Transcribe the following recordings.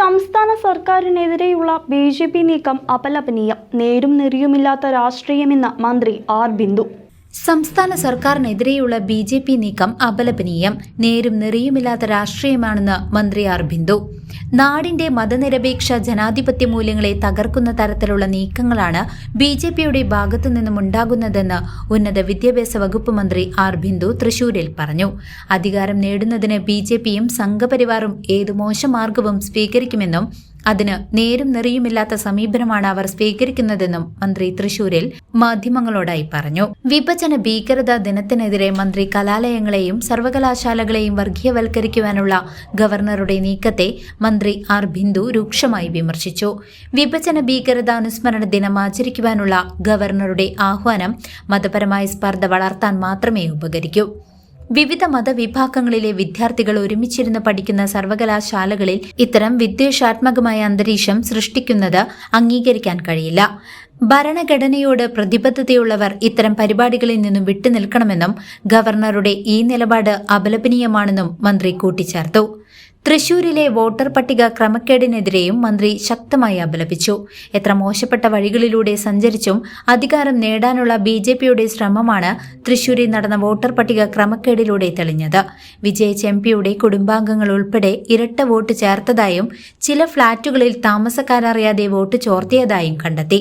സംസ്ഥാന സർക്കാരിനെതിരെയുള്ള B J P നീക്കം അപലപനീയം. നേരും നെറിയുമില്ലാത്ത രാഷ്ട്രീയമെന്ന് മന്ത്രി ആർ ബിന്ദു. സംസ്ഥാന സർക്കാരിനെതിരെയുള്ള ബി ജെ പി നീക്കം അപലപനീയം. നേരും നിറയുമില്ലാത്ത രാഷ്ട്രീയമാണെന്ന് മന്ത്രി ആർ ബിന്ദു നാടിന്റെ മതനിരപേക്ഷ ജനാധിപത്യ മൂല്യങ്ങളെ തകർക്കുന്ന തരത്തിലുള്ള നീക്കങ്ങളാണ് ബി ജെ പിയുടെ ഭാഗത്തു നിന്നും ഉണ്ടാകുന്നതെന്ന് ഉന്നത വിദ്യാഭ്യാസ വകുപ്പ് മന്ത്രി ആർ ബിന്ദു തൃശൂരിൽ പറഞ്ഞു. അധികാരം നേടുന്നതിന് ബി ജെ പിയും സംഘപരിവാറും ഏത് മോശം മാർഗവും സ്വീകരിക്കുമെന്നും അതിന് നേരും നിറയുമില്ലാത്ത സമീപനമാണ് അവർ സ്വീകരിക്കുന്നതെന്നും മന്ത്രി തൃശൂരിൽ മാധ്യമങ്ങളോടായി പറഞ്ഞു. വിഭജന ഭീകരത ദിനത്തിനെതിരെ മന്ത്രി കലാലയങ്ങളെയും സർവകലാശാലകളെയും വർഗീയവൽക്കരിക്കുവാനുള്ള ഗവർണറുടെ നീക്കത്തെ മന്ത്രി ആർ ബിന്ദു രൂക്ഷമായി വിമർശിച്ചു. വിഭജന ഭീകരത അനുസ്മരണ ദിനം ആചരിക്കുവാനുള്ള ഗവർണറുടെ ആഹ്വാനം മതപരമായ സ്പർദ്ധ വളർത്താൻ മാത്രമേ ഉപകരിക്കൂ. വിവിധ മതവിഭാഗങ്ങളിലെ വിദ്യാർത്ഥികൾ ഒരുമിച്ചിരുന്ന് പഠിക്കുന്ന സർവകലാശാലകളിൽ ഇത്തരം വിദ്വേഷാത്മകമായ അന്തരീക്ഷം സൃഷ്ടിക്കുന്നത് അംഗീകരിക്കാൻ കഴിയില്ല. ഭരണഘടനയോട് പ്രതിബദ്ധതയുള്ളവർ ഇത്തരം പരിപാടികളിൽ നിന്നും വിട്ടുനിൽക്കണമെന്നും ഗവർണറുടെ ഈ നിലപാട് അപലപനീയമാണെന്നും മന്ത്രി കൂട്ടിച്ചേർത്തു. തൃശൂരിലെ വോട്ടർ പട്ടിക ക്രമക്കേടിനെതിരെയും മന്ത്രി ശക്തമായി അപലപിച്ചു. എത്ര മോശപ്പെട്ട വഴികളിലൂടെ സഞ്ചരിച്ചും അധികാരം നേടാനുള്ള ബി ജെ പിയുടെ ശ്രമമാണ് തൃശൂരിൽ നടന്ന വോട്ടർ പട്ടിക ക്രമക്കേടിലൂടെ തെളിഞ്ഞത്. വിജയിച്ച എം പിയുടെ കുടുംബാംഗങ്ങൾ ഉൾപ്പെടെ ഇരട്ട വോട്ട് ചേർത്തതായും ചില ഫ്ളാറ്റുകളിൽ താമസക്കാരറിയാതെ വോട്ട് ചോർത്തിയതായും കണ്ടെത്തി.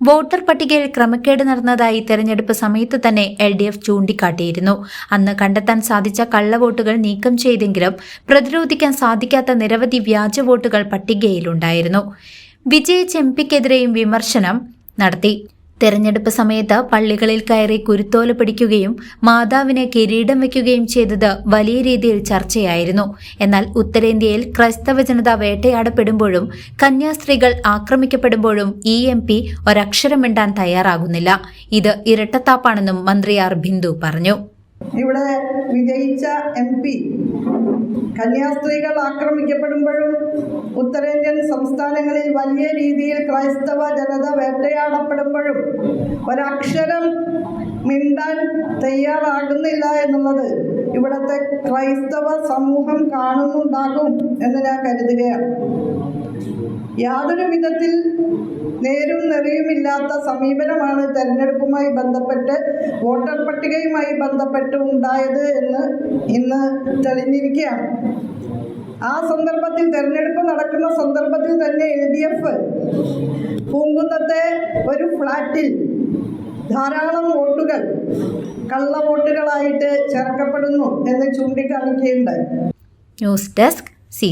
വോട്ടർ പട്ടികയിൽ ക്രമക്കേട് നടന്നതായി തെരഞ്ഞെടുപ്പ് സമയത്ത് തന്നെ എൽ ഡി എഫ് ചൂണ്ടിക്കാട്ടിയിരുന്നു. അന്ന് കണ്ടെത്താൻ സാധിച്ച കള്ളവോട്ടുകൾ നീക്കം ചെയ്തെങ്കിലും പ്രതിരോധിക്കാൻ സാധിക്കാത്ത നിരവധി വ്യാജ വോട്ടുകൾ പട്ടികയിലുണ്ടായിരുന്നു. വിജയിച്ച എം പിക്കെതിരെയും വിമർശനം നടത്തി. തെരഞ്ഞെടുപ്പ് സമയത്ത് പള്ളികളിൽ കയറി കുരുത്തോല പിടിക്കുകയും മാതാവിന് കിരീടം വയ്ക്കുകയും ചെയ്തത് വലിയ രീതിയിൽ ചർച്ചയായിരുന്നു. എന്നാൽ ഉത്തരേന്ത്യയിൽ ക്രൈസ്തവ ജനത വേട്ടയാടപ്പെടുമ്പോഴും കന്യാസ്ത്രീകൾ ആക്രമിക്കപ്പെടുമ്പോഴും ഇ എം പി ഒരക്ഷരം മിണ്ടാൻ തയ്യാറാകുന്നില്ല. ഇത് ഇരട്ടത്താപ്പാണെന്നും മന്ത്രി ആർ ബിന്ദു പറഞ്ഞു. ഇവിടെ വിജയിച്ച എം പി കന്യാസ്ത്രീകൾ ആക്രമിക്കപ്പെടുമ്പോഴും ഉത്തരേന്ത്യൻ സംസ്ഥാനങ്ങളിൽ വലിയ രീതിയിൽ ക്രൈസ്തവ ജനത വേട്ടയാടപ്പെടുമ്പോഴും ഒരക്ഷരം മിണ്ടാൻ തയ്യാറാകുന്നില്ല എന്നുള്ളത് ഇവിടുത്തെ ക്രൈസ്തവ സമൂഹം കാണുന്നുണ്ടാകും എന്ന് ഞാൻ കരുതുകയാണ്. യാതൊരു വിധത്തിൽ നേരും നെറിയുമില്ലാത്ത സമീപനമാണ് തെരഞ്ഞെടുപ്പുമായി ബന്ധപ്പെട്ട് വോട്ടർ പട്ടികയുമായി ബന്ധപ്പെട്ട് ഉണ്ടായത് എന്ന് ഇന്ന് തെളിഞ്ഞിരിക്കുകയാണ്. ആ സന്ദർഭത്തിൽ തെരഞ്ഞെടുപ്പ് നടക്കുന്ന സന്ദർഭത്തിൽ തന്നെ എൽ ഡി എഫ് പൂങ്കുന്നത്തെ ഒരു ഫ്ലാറ്റിൽ ധാരാളം വോട്ടുകൾ കള്ള വോട്ടുകളായിട്ട് ചേർക്കപ്പെടുന്നു എന്ന് ചൂണ്ടിക്കാണിക്കുകയുണ്ടായി. News desk C